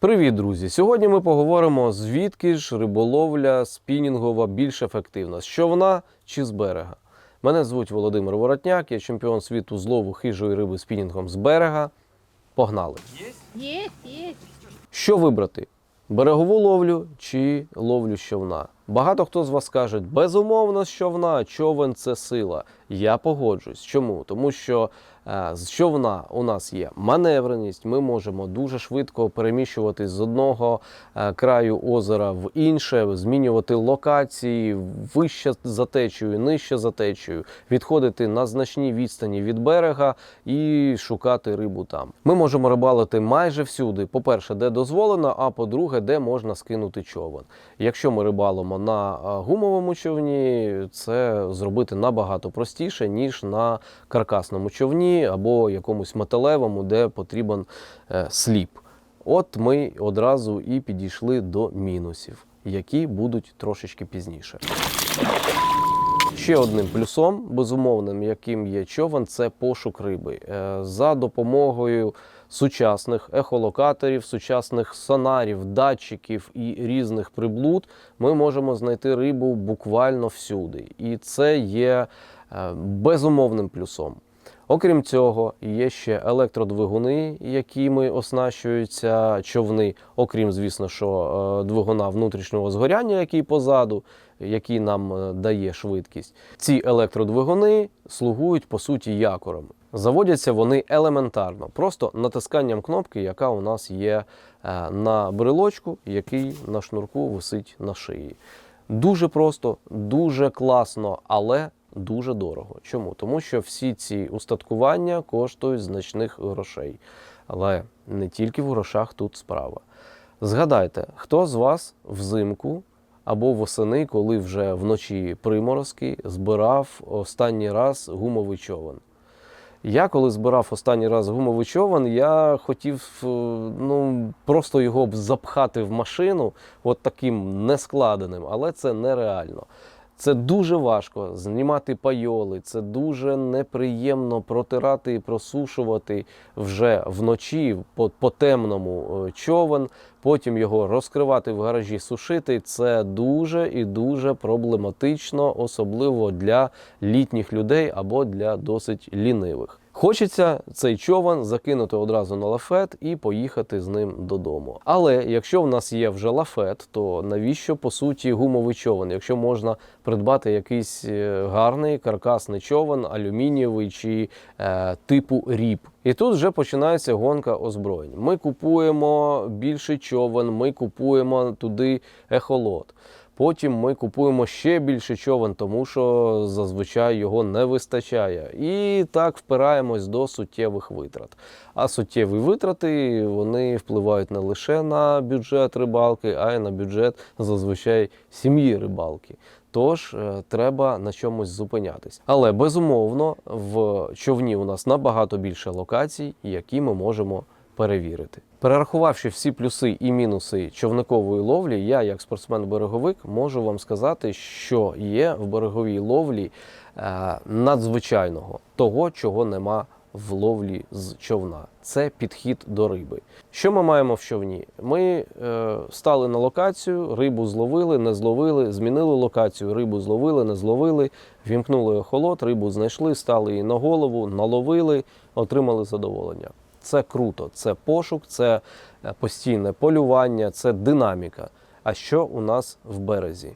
Привіт, друзі! Сьогодні ми поговоримо, звідки ж риболовля спінінгова більш ефективна з човна чи з берега. Мене звуть Володимир Воротняк, я чемпіон світу з лову хижої риби спінінгом з берега. Погнали! Есть, есть. Що вибрати? Берегову ловлю чи ловлю з човна? Багато хто з вас каже, безумовно, з човна, човен це сила. Я погоджуюсь. Чому? Тому що е, з човна у нас є маневреність, ми можемо дуже швидко переміщуватись з одного е, краю озера в інше, змінювати локації вище за течею, нижче за течею, відходити на значні відстані від берега і шукати рибу там. Ми можемо рибалити майже всюди. По-перше, де дозволено, а по-друге, де можна скинути човен. Якщо ми рибалимо на гумовому човні, це зробити набагато простіше, ніж на каркасному човні або якомусь металевому, де потрібен е, сліп. От ми одразу і підійшли до мінусів, які будуть трошечки пізніше. Ще одним плюсом, безумовним, яким є човен, це пошук риби. Е, За допомогою сучасних ехолокаторів, сучасних сонарів, датчиків і різних приблуд ми можемо знайти рибу буквально всюди. І це є безумовним плюсом. Окрім цього, є ще електродвигуни, якими оснащуються човни, окрім, звісно, що е, двигуна внутрішнього згоряння, який позаду, який нам е, дає швидкість. Ці електродвигуни слугують по суті якорами. Заводяться вони елементарно, просто натисканням кнопки, яка у нас є е, на брелочку, який на шнурку висить на шиї. Дуже просто, дуже класно, але дуже дорого. Чому? Тому що всі ці устаткування коштують значних грошей. Але не тільки в грошах тут справа. Згадайте, хто з вас взимку або восени, коли вже вночі приморозки, збирав останній раз гумовий човен. Я коли збирав останній раз гумовий човен, я хотів е, ну, просто його запхати в машину, от таким нескладеним, але це нереально. Це дуже важко знімати пайоли, це дуже неприємно протирати і просушувати вже вночі по, по темному е, човен, потім його розкривати в гаражі, сушити. Це дуже і дуже проблематично, особливо для літніх людей або для досить лінивих. Хочеться цей човен закинути одразу на лафет і поїхати з ним додому. Але якщо в нас є вже лафет, то навіщо по суті гумовий човен? Якщо можна придбати якийсь е, гарний каркасний човен, алюмінієвий чи е, типу ріп. І тут вже починається гонка озброєнь. Ми купуємо більший човен, ми купуємо туди ехолот. Потім ми купуємо ще більше човен, тому що зазвичай його не вистачає. І так впираємось до суттєвих витрат. А суттєві витрати вони впливають не лише на бюджет рибалки, а й на бюджет зазвичай сім'ї рибалки. Тож е, треба на чомусь зупинятись. Але безумовно в човні у нас набагато більше локацій, які ми можемо перевірити. Перерахувавши всі плюси і мінуси човникової ловлі, я, як спортсмен-береговик, можу вам сказати, що є в береговій ловлі е, надзвичайного того, чого нема в ловлі з човна. Це підхід до риби. Що ми маємо в човні? Ми е, стали на локацію, рибу зловили, не зловили, змінили локацію, рибу зловили, не зловили, вімкнули охолот, рибу знайшли, стали її на голову, наловили, отримали задоволення. Це круто, це пошук, це е, постійне полювання, це динаміка. А що у нас в березі?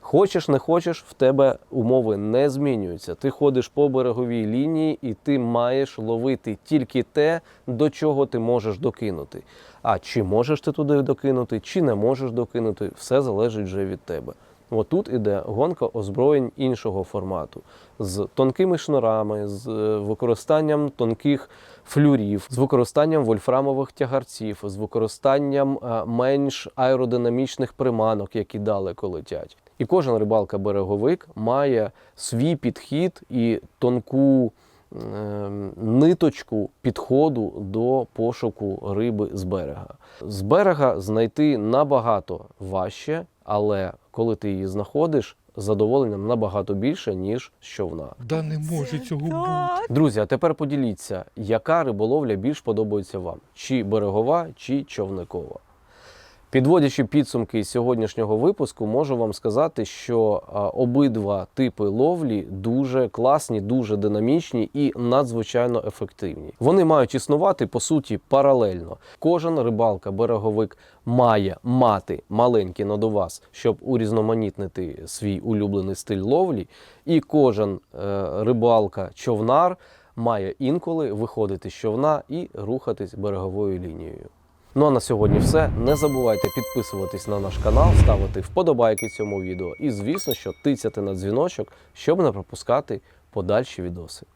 Хочеш, не хочеш, в тебе умови не змінюються. Ти ходиш по береговій лінії і ти маєш ловити тільки те, до чого ти можеш докинути. А чи можеш ти туди докинути, чи не можеш докинути, все залежить вже від тебе. Отут іде гонка озброєнь іншого формату з тонкими шнурами, з е, використанням тонких флюрів, з використанням вольфрамових тягарців, з використанням е, менш аеродинамічних приманок, які далеко летять. І кожен рибалка-береговик має свій підхід і тонку е, ниточку підходу до пошуку риби з берега. З берега знайти набагато важче, але коли ти її знаходиш, задоволенням набагато більше, ніж човна. Да не може цього бути. Друзі, а тепер поділіться, яка риболовля більш подобається вам: чи берегова, чи човникова. Підводячи підсумки сьогоднішнього випуску, можу вам сказати, що обидва типи ловлі дуже класні, дуже динамічні і надзвичайно ефективні. Вони мають існувати по суті паралельно. Кожен рибалка-береговик має мати маленький надувас, щоб урізноманітнити свій улюблений стиль ловлі, і кожен е, рибалка-човнар має інколи виходити з човна і рухатись береговою лінією. Ну а на сьогодні все. Не забувайте підписуватись на наш канал, ставити вподобайки цьому відео і, звісно, що тицяти на дзвіночок, щоб не пропускати подальші відоси.